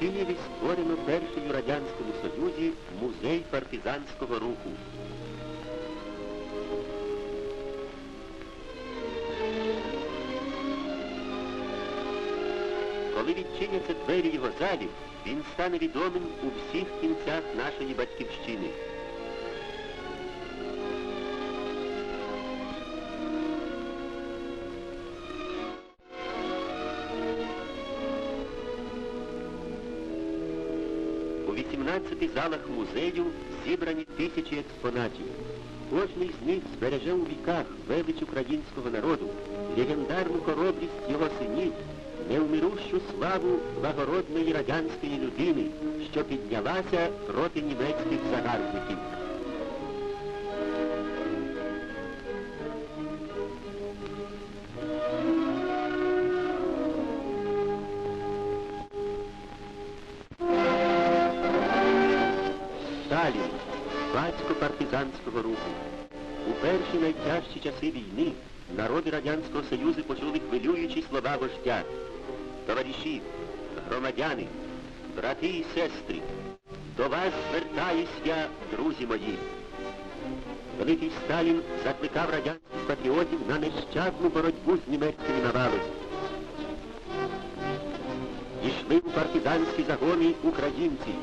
Києві створено перший у Радянському Союзі музей партизанського руху. Коли відчиняться двері його залів, він стане відомим у всіх кінцях нашої батьківщини. 18 залах музею зібрані тисячі експонатів. Кожний з них збереже у віках велич українського народу, легендарну хоробрість його синів, невмирущу славу благородної радянської людини, що піднялася проти німецьких загарбників. Партизанського руху. У перші найтяжчі часи війни народи Радянського Союзу почули хвилюючі слова вождя. Товариші, громадяни, брати і сестри, до вас звертаюсь я, друзі мої. Великий Сталін закликав радянських патріотів на нещадну боротьбу з німецькими навалами. Ішли у партизанські загони українці.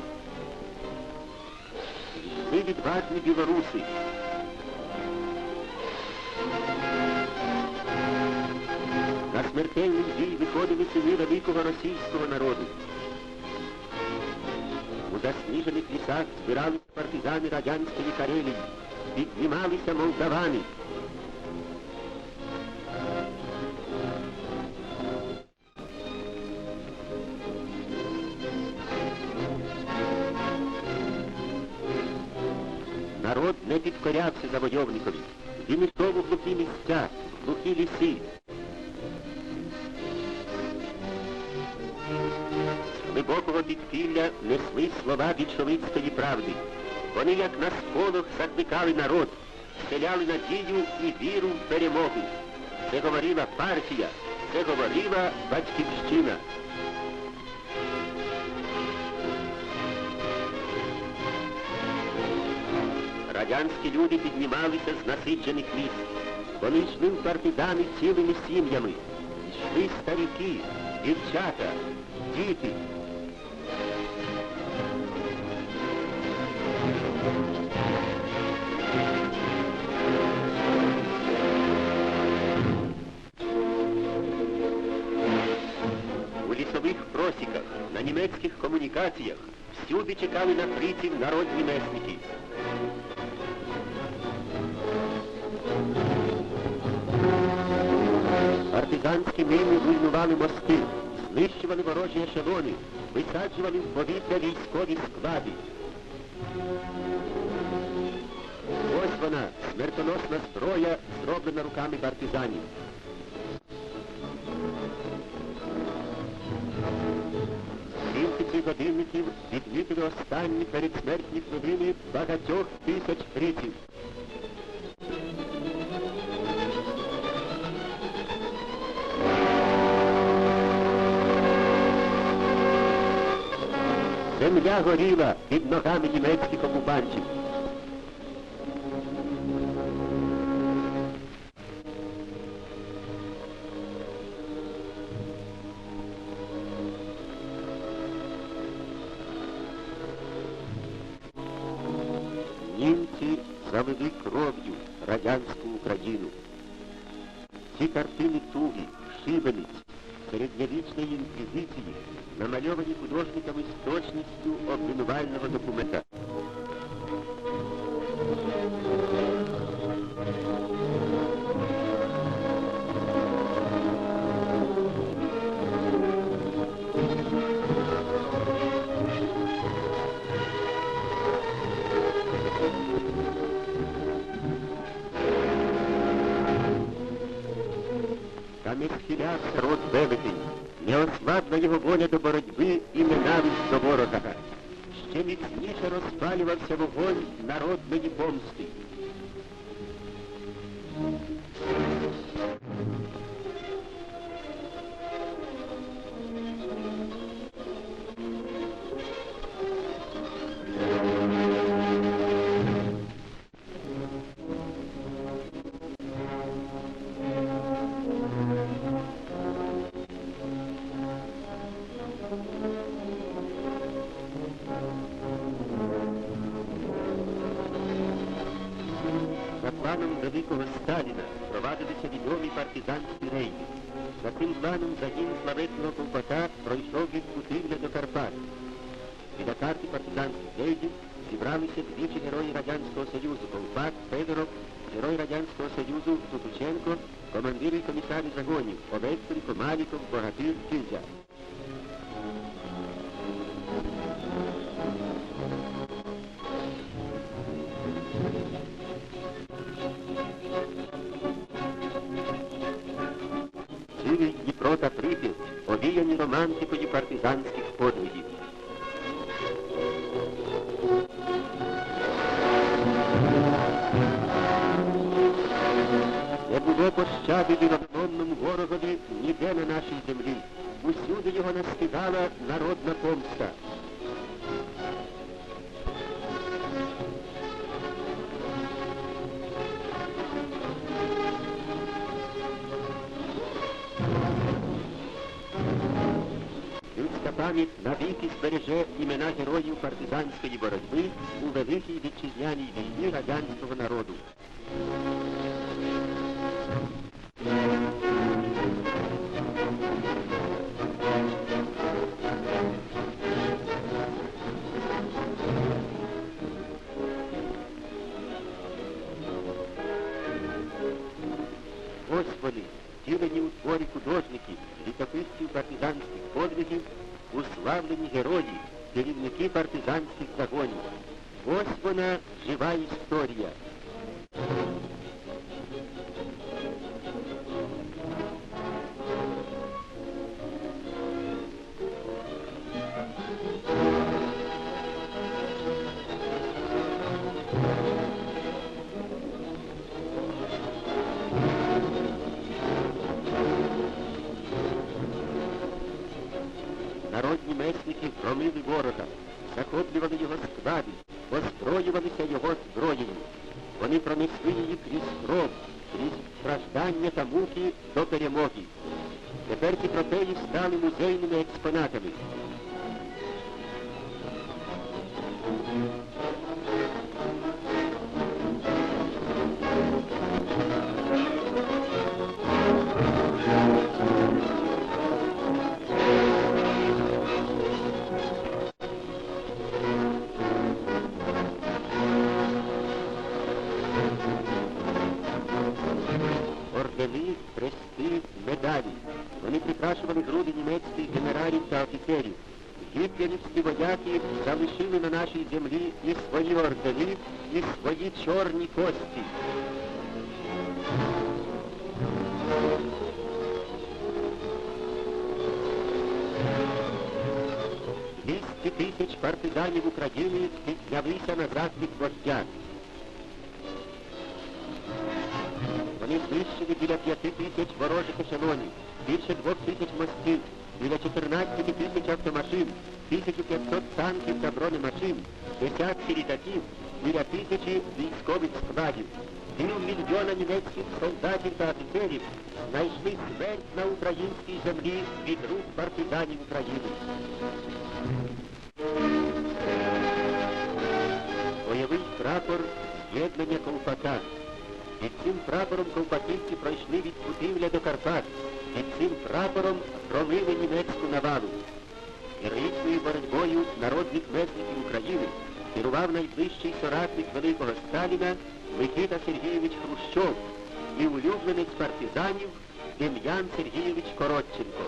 Ми відважні білоруси. На смертельний бій виходили сини великого російського народу. У засніжених лісах збиралися партизани радянської Карелії, піднімалися молдавани. Не підкорявся завойовникові. Він йшов у глухі місця, в глухі ліси. З глибокого підпілля несли слова більшовицької правди. Вони, як на сполох, закликали народ, вселяли надію і віру в перемогу. Це говорила партія, це говорила батьківщина. Радянські люди піднімалися з насиджених міст. Вони йшли в партизани цілими сім'ями. Йшли старіки, дівчата, діти. У лісових просіках, на німецьких комунікаціях всюди чекали на фриців народні месники. Партизанські мини руйнували мости, знищували ворожі ешелони, висаджували в повітря військові склади. Ось вона, смертоносна зброя, зроблена руками партизанів. Цих годинників відмітили останні передсмертні хвилини багатьох тисяч фриців. Земля горіла під ногами німецьких окупантів. Німці залили кров'ю радянську Україну. Ці картини туги, шибениць, середньовічної інквізиції намальовані художниками з точністю обвинувального документа. Не ослабла його воля до боротьби і ненависть до ворога. Ще міцніше розпалювався вогонь народної помсти. планом великого Сталіна провадилися відомі партизанські рейди. За цим планом загін славетного Ковпака пройшов від Путивля до Карпат. Біля карти партизанських рейдів зібралися двічі герої Радянського Союзу Ковпак, Федоров, герой Радянського Союзу Тутученко, командири і комісарі загонів Олексенко, Маліков, Богатир, Кільзя. Сивий Дніпро та Прип'ять, овіяні романтикою партизанських подвигів. Не було пощади вільномонному ворогові ніде на нашій землі. Усюди його настигала народна помста. Пам'ять навіки збереже імена героїв партизанської боротьби у великій вітчизняній війні радянського народу. Уславлені герої, керівники партизанських загонів. Ось вона жива історія. Месники громили ворога, захоплювали його склади, озброювалися його зброєю. Вони пронесли її крізь кров, крізь страждання та муки до перемоги. Тепер ці трофеї стали музейними експонатами. Ордени, хрести, медалі. Вони прикрашували груди німецьких генералів та офіцерів. Гітлерівські вояки залишили на нашій землі і свої ордени, і свої чорні кості. Двісті тисяч партизанів України піднялися на захід вождя. Вони знищили біля п'яти тисяч ворожих ешелонів, більше двох тисяч мостів, біля 14 тисяч автомашин, 1500 танків та бронемашин, десятки літаків, біля тисячі військових складів. Пів мільйона німецьких солдатів та офіцерів знайшли смерть на українській землі від рук партизанів України. Бойовий прапор з'єднання Ковпака. Під цим прапором ковпаківці пройшли від Путивля до Карпат. Під цим прапором громили німецьку навалу. Героїчною боротьбою народних месників України керував найближчий соратник великого Сталіна Микита Сергійович Хрущов і улюбленець партизанів Дем'ян Сергійович Коротченко.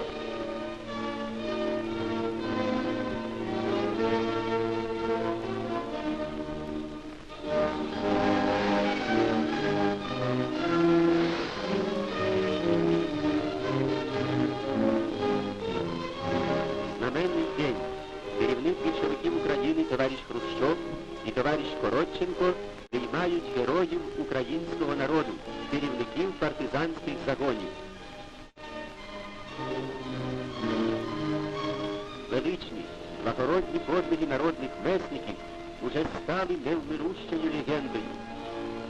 Величні, благородні подвиги народних месників уже стали невмирущою легендою.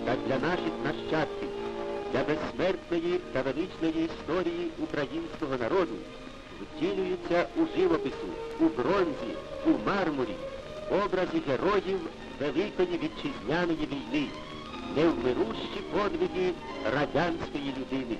Та для наших нащадків, для безсмертної та величної історії українського народу втілюються у живопису, у бронзі, у мармурі, образи героїв Великої Вітчизняної війни, невмирущі подвиги радянської людини.